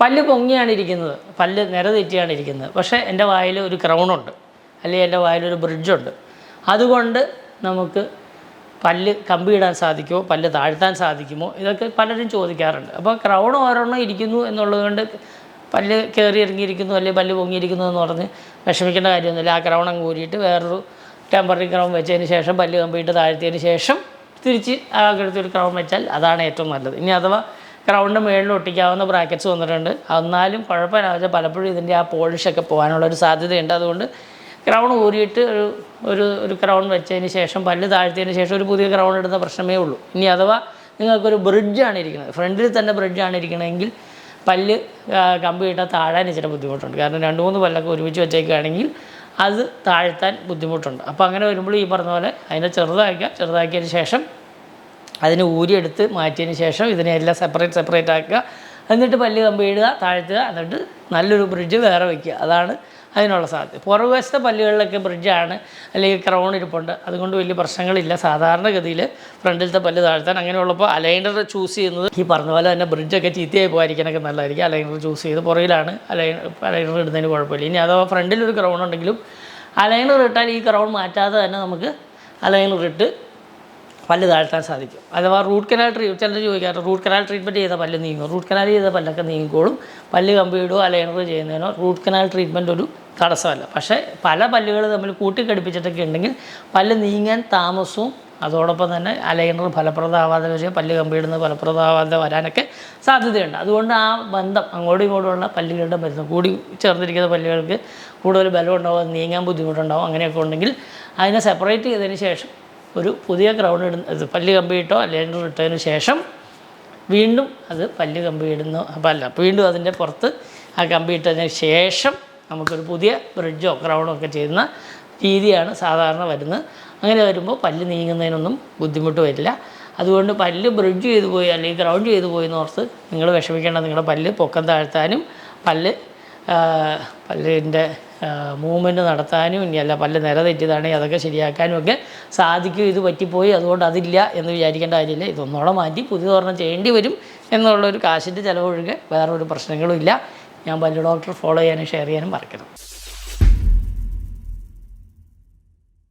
പല്ല് പൊങ്ങിയാണ് ഇരിക്കുന്നത്. പല്ല് നിര തെറ്റിയാണ് ഇരിക്കുന്നത്. പക്ഷേ എന്റെ വായിൽ ഒരു ക്രൗണുണ്ട് അല്ലെങ്കിൽ എന്റെ വായിലൊരു ബ്രിഡ്ജുണ്ട് അതുകൊണ്ട് നമുക്ക് പല്ല് കമ്പിയിടാൻ സാധിക്കുമോ പല്ല് താഴ്ത്താൻ സാധിക്കുമോ ഇതൊക്കെ പലരും ചോദിക്കാറുണ്ട്. അപ്പോൾ ക്രൗൺ ഓരോണ്ണം ഇരിക്കുന്നു എന്നുള്ളത് കൊണ്ട് പല്ല് കയറി ഇറങ്ങിയിരിക്കുന്നു അല്ലെങ്കിൽ പല്ല് പൊങ്ങിയിരിക്കുന്നു എന്ന് പറഞ്ഞ് വിഷമിക്കേണ്ട കാര്യമൊന്നുമില്ല. ആ ക്രൗൺ അങ്ങ് ഊരിയിട്ട് വേറൊരു ടെമ്പററി ക്രൗൺ വെച്ചതിന് ശേഷം പല്ല് കമ്പിയിട്ട് താഴ്ത്തിയതിന് ശേഷം തിരിച്ച് ആ ഒരു ക്രൗൺ വെച്ചാൽ അതാണ് ഏറ്റവും നല്ലത്. ഇനി അഥവാ ക്രൗണിന്റെ മുകളിൽ ഒട്ടിക്കാവുന്ന ബ്രാക്കറ്റ്സ് വന്നിട്ടുണ്ട്. എന്നാലും കുഴപ്പമില്ല. പലപ്പോഴും ഇതിന്റെ ആ പോളിഷൊക്കെ പോകാനുള്ള ഒരു സാധ്യതയുണ്ട്. അതുകൊണ്ട് ക്രൗൺ ഊരിയിട്ട് ഒരു ഒരു ഒരു ക്രൗൺ വെച്ചതിന് ശേഷം പല്ല് താഴ്ത്തിയതിന് ശേഷം ഒരു പുതിയ ക്രൗൺ ഇടുന്ന പ്രശ്നമേ ഉള്ളൂ. ഇനി അഥവാ നിങ്ങൾക്കൊരു ബ്രിഡ്ജാണ് ഇരിക്കുന്നത്. ഫ്രണ്ടിൽ തന്നെ ബ്രിഡ്ജാണ് ഇരിക്കണമെങ്കിൽ പല്ല് കമ്പ് ഇട്ടാൽ താഴാൻ ഇച്ചിരി ബുദ്ധിമുട്ടുണ്ട്. കാരണം രണ്ട് മൂന്ന് പല്ലൊക്കെ ഒരുമിച്ച് വെച്ചേക്കുകയാണെങ്കിൽ അത് താഴ്ത്താൻ ബുദ്ധിമുട്ടുണ്ട്. അപ്പോൾ അങ്ങനെ വരുമ്പോൾ ഈ പറഞ്ഞ പോലെ അതിനെ ചെറുതാക്കുക. ചെറുതാക്കിയതിന് ശേഷം അതിനെ ഊരിയെടുത്ത് മാറ്റിയതിന് ശേഷം ഇതിനെ എല്ലാം സെപ്പറേറ്റ് സെപ്പറേറ്റ് ആക്കുക. എന്നിട്ട് പല്ല് കമ്പി ഇടുക താഴ്ത്തുക എന്നിട്ട് നല്ലൊരു ബ്രിഡ്ജ് വേറെ വയ്ക്കുക അതാണ് അതിനുള്ള സാധ്യത. പുറകുവശത്തെ പല്ലുകളിലൊക്കെ ബ്രിഡ്ജാണ് അല്ലെങ്കിൽ ക്രൗൺ ഇരിപ്പുണ്ട്. അതുകൊണ്ട് വലിയ പ്രശ്നങ്ങളില്ല. സാധാരണഗതിയിൽ ഫ്രണ്ടിലത്തെ പല്ല് താഴ്ത്താൻ അങ്ങനെയുള്ളപ്പോൾ അലൈനർ ചൂസ് ചെയ്യുന്നത് ഈ പറഞ്ഞ പോലെ തന്നെ ബ്രിഡ്ജൊക്കെ ചീത്തയായി പോകാതിരിക്കാനൊക്കെ നല്ലതായിരിക്കും. അലൈനർ ചൂസ് ചെയ്ത് പുറകിലാണ് അലൈനർ അലൈനർ ഇടുന്നതിന് കുഴപ്പമില്ല. ഇനി അഥവാ ഫ്രണ്ടിലൊരു ക്രൗൺ ഉണ്ടെങ്കിലും അലൈനർ ഇട്ടാൽ ഈ ക്രൗൺ മാറ്റാതെ തന്നെ നമുക്ക് അലൈനർ ഇട്ട് പല്ല് താഴ്ത്താൻ സാധിക്കും. അഥവാ റൂട്ട് കനാൽ ട്രീ ചിലർ ചോദിക്കാറുണ്ട് റൂട്ട് കനാൽ ട്രീറ്റ്മെന്റ് ചെയ്ത പല്ല് നീങ്ങും റൂട്ട് കനാൽ ചെയ്ത പല്ലൊക്കെ നീങ്ങിക്കോളും. പല്ല് കമ്പിയിടുകയോ അലൈനർ ചെയ്യുന്നതിനോ റൂട്ട് കനാൽ ട്രീറ്റ്മെന്റ് ഒരു തടസ്സമല്ല. പക്ഷേ പല പല്ലുകൾ തമ്മിൽ കൂട്ടിക്കടിപ്പിച്ചിട്ടൊക്കെ ഉണ്ടെങ്കിൽ പല്ല് നീങ്ങാൻ താമസവും അതോടൊപ്പം തന്നെ അലൈനർ ഫലപ്രദമാവാതെ വരിക പല്ല് കമ്പിയിടുന്നത് ഫലപ്രദമാവാതെ വരാനൊക്കെ സാധ്യതയുണ്ട്. അതുകൊണ്ട് ആ ബന്ധം അങ്ങോട്ടും ഇങ്ങോട്ടുമുള്ള പല്ലുകളുടെ ബന്ധം കൂടി ചേർന്നിരിക്കുന്ന പല്ലുകൾക്ക് കൂടുതൽ ബലം ഉണ്ടാവും നീങ്ങാൻ ബുദ്ധിമുട്ടുണ്ടാവും അങ്ങനെയൊക്കെ ഉണ്ടെങ്കിൽ അതിനെ സെപ്പറേറ്റ് ചെയ്തതിന് ശേഷം ഒരു പുതിയ ക്രൗൺ ഇടുന്ന ഇത് പല്ല് കമ്പിയിട്ടോ അല്ലെങ്കിൽ ഇട്ടതിന് ശേഷം വീണ്ടും അത് പല്ല് കമ്പി ഇടുന്നു അപ്പം അല്ല വീണ്ടും അതിന്റെ പുറത്ത് ആ കമ്പി ഇട്ടതിന് ശേഷം നമുക്കൊരു പുതിയ ബ്രിഡ്ജോ ക്രൗണോ ഒക്കെ ചെയ്യുന്ന രീതിയാണ് സാധാരണ വരുന്നത്. അങ്ങനെ വരുമ്പോൾ പല്ല് നീങ്ങുന്നതിനൊന്നും ബുദ്ധിമുട്ട് വരില്ല. അതുകൊണ്ട് പല്ല് ബ്രിഡ്ജ് ചെയ്തു പോയി അല്ലെങ്കിൽ ഗ്രൗണ്ട് ചെയ്തു പോയി എന്ന് ഓർത്ത് നിങ്ങൾ വിഷമിക്കേണ്ട നിങ്ങളുടെ പല്ല് പൊക്കം താഴ്ത്താനും പല്ല് പല്ലിന്റെ മൂവ്മെന്റ് നടത്താനും ഇനി അല്ല പല്ല് നില തെറ്റിയതാണെങ്കിൽ അതൊക്കെ ശരിയാക്കാനും ഒക്കെ സാധിക്കും. ഇത് പറ്റിപ്പോയി അതുകൊണ്ട് അതില്ല എന്ന് വിചാരിക്കേണ്ട കാര്യമില്ല. ഇതൊന്നോടെ മാറ്റി പുതിയതൊരെണ്ണം ചെയ്യേണ്ടി വരും എന്നുള്ളൊരു കാശിന്റെ ചിലവൊഴികെ വേറൊരു പ്രശ്നങ്ങളും ഇല്ല. ഞാൻ പല്ല് ഡോക്ടർ ഫോളോ ചെയ്യാനും ഷെയർ ചെയ്യാനും മറക്കണം